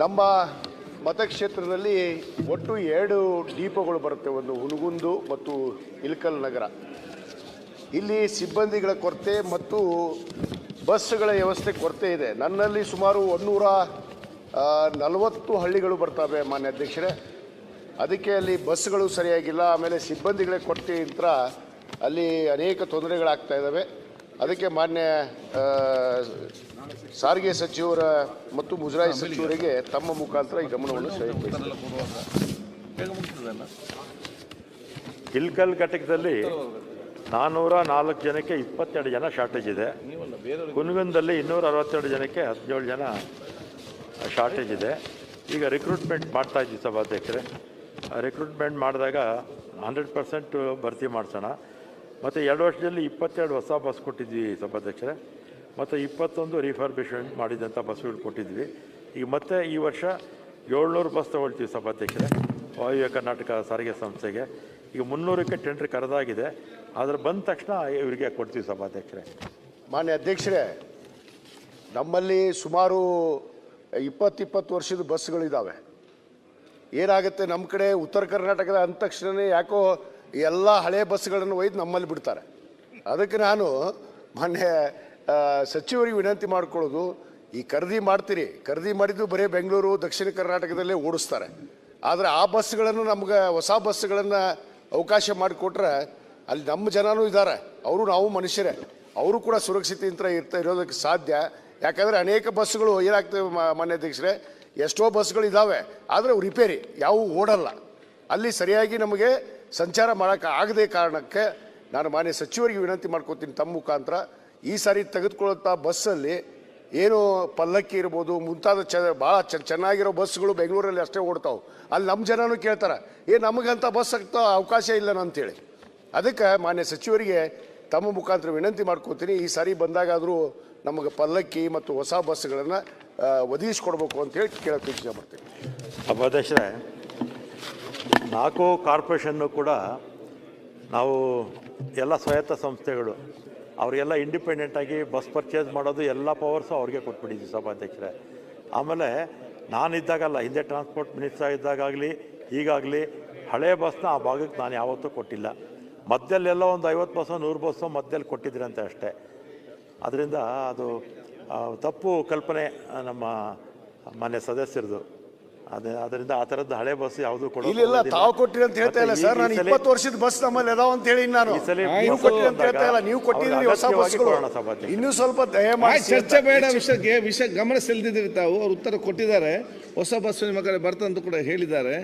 ನಮ್ಮ ಮತಕ್ಷೇತ್ರದಲ್ಲಿ ಒಟ್ಟು ಎರಡು ದೀಪಗಳು ಬರುತ್ತೆ, ಒಂದು ಹುನಗುಂದು ಮತ್ತು ಇಲ್ಕಲ್ ನಗರ. ಇಲ್ಲಿ ಸಿಬ್ಬಂದಿಗಳ ಕೊರತೆ ಮತ್ತು ಬಸ್ಗಳ ವ್ಯವಸ್ಥೆ ಕೊರತೆ ಇದೆ. ನನ್ನಲ್ಲಿ ಸುಮಾರು ಒಂದೂರ ನಲವತ್ತು ಹಳ್ಳಿಗಳು ಬರ್ತವೆ, ಮಾನ್ಯ ಅಧ್ಯಕ್ಷರೇ. ಅದಕ್ಕೆ ಅಲ್ಲಿ ಬಸ್ಗಳು ಸರಿಯಾಗಿಲ್ಲ, ಆಮೇಲೆ ಸಿಬ್ಬಂದಿಗಳೇ ಕೊರತೆ ಇಂತ್ರ ಅಲ್ಲಿ ಅನೇಕ ತೊಂದರೆಗಳಾಗ್ತಾ ಇದ್ದಾವೆ ಅದಕ್ಕೆ ಮಾನ್ಯ ಸಾರಿಗೆ ಸಚಿವರ ಮತ್ತು ಮುಜರಾಯಿ ಸಚಿವರಿಗೆ ತಮ್ಮ ಮುಖಾಂತರ ಈ ಗಮನವನ್ನು ಸೆಳೆಯಬೇಕು. ಇಲ್ಕಲ್ ಘಟಕದಲ್ಲಿ ನಾನ್ನೂರ ನಾಲ್ಕು ಜನಕ್ಕೆ ಇಪ್ಪತ್ತೆರಡು ಜನ ಶಾರ್ಟೇಜ್ ಇದೆ. ಕುನಗಂದಲ್ಲಿ ಇನ್ನೂರ ಅರವತ್ತೆರಡು ಜನಕ್ಕೆ ಹದಿನೇಳು ಜನ ಶಾರ್ಟೇಜ್ ಇದೆ. ಈಗ ರಿಕ್ರೂಟ್ಮೆಂಟ್ ಮಾಡ್ತಾ ಇದ್ದೀವಿ ಸಭಾಧ್ಯಕ್ಷರೇ. ರಿಕ್ರೂಟ್ಮೆಂಟ್ ಮಾಡಿದಾಗ ಹಂಡ್ರೆಡ್ ಪರ್ಸೆಂಟ್ ಭರ್ತಿ ಮಾಡಿಸೋಣ. ಮತ್ತು ಎರಡು ವರ್ಷದಲ್ಲಿ ಇಪ್ಪತ್ತೆರಡು ಹೊಸ ಬಸ್ ಕೊಟ್ಟಿದ್ವಿ ಸಭಾಧ್ಯಕ್ಷರೇ. ಮತ್ತು ಇಪ್ಪತ್ತೊಂದು ರಿಫರ್ಬಿಶ್ಮೆಂಟ್ ಮಾಡಿದಂಥ ಬಸ್ಗಳು ಕೊಟ್ಟಿದ್ವಿ. ಈಗ ಮತ್ತೆ ಈ ವರ್ಷ ಏಳ್ನೂರು ಬಸ್ ತೊಗೊಳ್ತೀವಿ ಸಭಾಧ್ಯಕ್ಷರೇ, ವಾಯುವ್ಯ ಕರ್ನಾಟಕ ಸಾರಿಗೆ ಸಂಸ್ಥೆಗೆ. ಈಗ ಮುನ್ನೂರಕ್ಕೆ ಟೆಂಡರ್ ಕರೆದಾಗಿದೆ. ಆದರೆ ಬಂದ ತಕ್ಷಣ ಇವರಿಗೆ ಕೊಡ್ತೀವಿ ಸಭಾಧ್ಯಕ್ಷರೇ. ಮಾನ್ಯ ಅಧ್ಯಕ್ಷರೇ, ನಮ್ಮಲ್ಲಿ ಸುಮಾರು ಇಪ್ಪತ್ತಿಪ್ಪತ್ತು ವರ್ಷದ ಬಸ್ಗಳಿದ್ದಾವೆ ಏನಾಗುತ್ತೆ ನಮ್ಮ ಕಡೆ ಉತ್ತರ ಕರ್ನಾಟಕದ ಅಂದ ತಕ್ಷಣವೇ ಯಾಕೋ ಎಲ್ಲ ಹಳೆ ಬಸ್ಗಳನ್ನು ಒಯ್ದು ನಮ್ಮಲ್ಲಿ ಬಿಡ್ತಾರೆ. ಅದಕ್ಕೆ ನಾನು ಮೊನ್ನೆ ಸಚಿವರಿಗೆ ವಿನಂತಿ ಮಾಡ್ಕೊಳ್ಳೋದು, ಈ ಖರೀದಿ ಮಾಡ್ತೀರಿ. ಖರೀದಿ ಮಾಡಿದ್ದು ಬರೀ ಬೆಂಗಳೂರು, ದಕ್ಷಿಣ ಕರ್ನಾಟಕದಲ್ಲೇ ಓಡಿಸ್ತಾರೆ. ಆದರೆ ಆ ಬಸ್ಗಳನ್ನು ನಮ್ಗೆ, ಹೊಸ ಬಸ್ಗಳನ್ನು ಅವಕಾಶ ಮಾಡಿಕೊಟ್ರೆ ಅಲ್ಲಿ ನಮ್ಮ ಜನನೂ ಇದ್ದಾರೆ. ಅವರು ನಾವು ಮನುಷ್ಯರೇ. ಅವರು ಕೂಡ ಸುರಕ್ಷಿತೆಯಿಂದ ಇರ್ತಾ ಇರೋದಕ್ಕೆ ಸಾಧ್ಯ. ಯಾಕಂದರೆ ಅನೇಕ ಬಸ್ಸುಗಳು ಏನಾಗ್ತವೆ ಮಾನ್ಯ ಅಧ್ಯಕ್ಷರೇ, ಎಷ್ಟೋ ಬಸ್ಗಳು ಇದ್ದಾವೆ ಆದರೆ ರಿಪೇರಿ ಯಾವುವು ಓಡಲ್ಲ. ಅಲ್ಲಿ ಸರಿಯಾಗಿ ನಮಗೆ ಸಂಚಾರ ಮಾಡೋಕ್ಕೆ ಆಗದೆ ಕಾರಣಕ್ಕೆ ನಾನು ಮಾನ್ಯ ಸಚಿವರಿಗೆ ವಿನಂತಿ ಮಾಡ್ಕೋತೀನಿ ತಮ್ಮ ಮುಖಾಂತರ. ಈ ಸಾರಿ ತೆಗೆದುಕೊಳ್ಳುವಂಥ ಬಸ್ಸಲ್ಲಿ ಏನು ಪಲ್ಲಕ್ಕಿ ಇರ್ಬೋದು, ಮುಂತಾದ ಚ ಭಾಳ ಚ, ಚೆನ್ನಾಗಿರೋ ಬಸ್ಗಳು ಬೆಂಗಳೂರಲ್ಲಿ ಅಷ್ಟೇ ಓಡ್ತಾವೆ. ಅಲ್ಲಿ ನಮ್ಮ ಜನನೂ ಕೇಳ್ತಾರೆ, ಏ, ನಮಗಂತ ಬಸ್ ಆಗ್ತಾ ಅವಕಾಶ ಇಲ್ಲ ಅಂತೇಳಿ ಅದಕ್ಕೆ ಮಾನ್ಯ ಸಚಿವರಿಗೆ ತಮ್ಮ ಮುಖಾಂತರ ವಿನಂತಿ ಮಾಡ್ಕೋತೀನಿ, ಈ ಸಾರಿ ಬಂದಾಗಾದರೂ ನಮಗೆ ಪಲ್ಲಕ್ಕಿ ಮತ್ತು ಹೊಸ ಬಸ್ಗಳನ್ನು ಒದಗಿಸ್ಕೊಡ್ಬೇಕು ಅಂತೇಳಿ ಕೇಳೋಕ್ಕೆ ಇಷ್ಟಪಡ್ತೀನಿ ನಾಲ್ಕು ಕಾರ್ಪೊರೇಷನ್ನು ಕೂಡ ನಾವು ಎಲ್ಲ ಸ್ವಾಯತ್ತ ಸಂಸ್ಥೆಗಳು, ಅವರಿಗೆಲ್ಲ ಇಂಡಿಪೆಂಡೆಂಟಾಗಿ ಬಸ್ ಪರ್ಚೇಸ್ ಮಾಡೋದು ಎಲ್ಲ ಪವರ್ಸು ಅವ್ರಿಗೆ ಕೊಟ್ಬಿಟ್ಟಿದ್ದೀವಿ ಸಭಾಧ್ಯಕ್ಷರೇ. ಆಮೇಲೆ ನಾನಿದ್ದಾಗಲ್ಲ, ಹಿಂದೆ ಟ್ರಾನ್ಸ್ಪೋರ್ಟ್ ಮಿನಿಸ್ಟರ್ ಇದ್ದಾಗಲಿ ಈಗಾಗಲಿ ಹಳೆ ಬಸ್ನ ಆ ಭಾಗಕ್ಕೆ ನಾನು ಯಾವತ್ತೂ ಕೊಟ್ಟಿಲ್ಲ. ಮಧ್ಯಲ್ಲೆಲ್ಲ ಒಂದು ಐವತ್ತು ಬಸ್ಸೋ, ನೂರು ಬಸ್ಸೋ ಮಧ್ಯದಲ್ಲಿ ಕೊಟ್ಟಿದ್ರಂತೆ ಅಷ್ಟೇ. ಅದರಿಂದ ಅದು ತಪ್ಪು ಕಲ್ಪನೆ ನಮ್ಮ ಮಾನ್ಯ ಸದಸ್ಯರದು. ಅದೇ ಅದರಿಂದ ಆ ಥರದ್ದು ಹಳೆ ಬಸ್ ಯಾವುದು ಇಲ್ಲ ತಾವು ಕೊಟ್ಟಿರಿ ಅಂತ ಹೇಳ್ತಾ ಇಲ್ಲ ಸರ್. ನಾನು ಇಪ್ಪತ್ತು ವರ್ಷದ ಬಸ್ ನಮ್ಮಲ್ಲಿ ಅದಾವ ಅಂತ ಹೇಳಿ ನಾನು. ನೀವು ಕೊಟ್ಟಿರಿ ಅಂತ ಹೇಳ್ತಾ ಇಲ್ಲ. ನೀವು ಕೊಟ್ಟಿರಿ ಹೊಸ ಬಸ್ಗಳು. ಇನ್ನೂ ಸ್ವಲ್ಪ ದಯಮಾಡಿ ಚರ್ಚೆ ಬೇಡ ವಿಷಯಕ್ಕೆ ವಿಷಯ ಗಮನ ಸೆಳೆದಿದ್ದೀರಿ ತಾವು. ಅವ್ರು ಉತ್ತರ ಕೊಟ್ಟಿದ್ದಾರೆ. ಹೊಸ ಬಸ್ ನಿಮ್ಮ ಕಡೆ ಬರ್ತಂತ ಕೂಡ ಹೇಳಿದ್ದಾರೆ.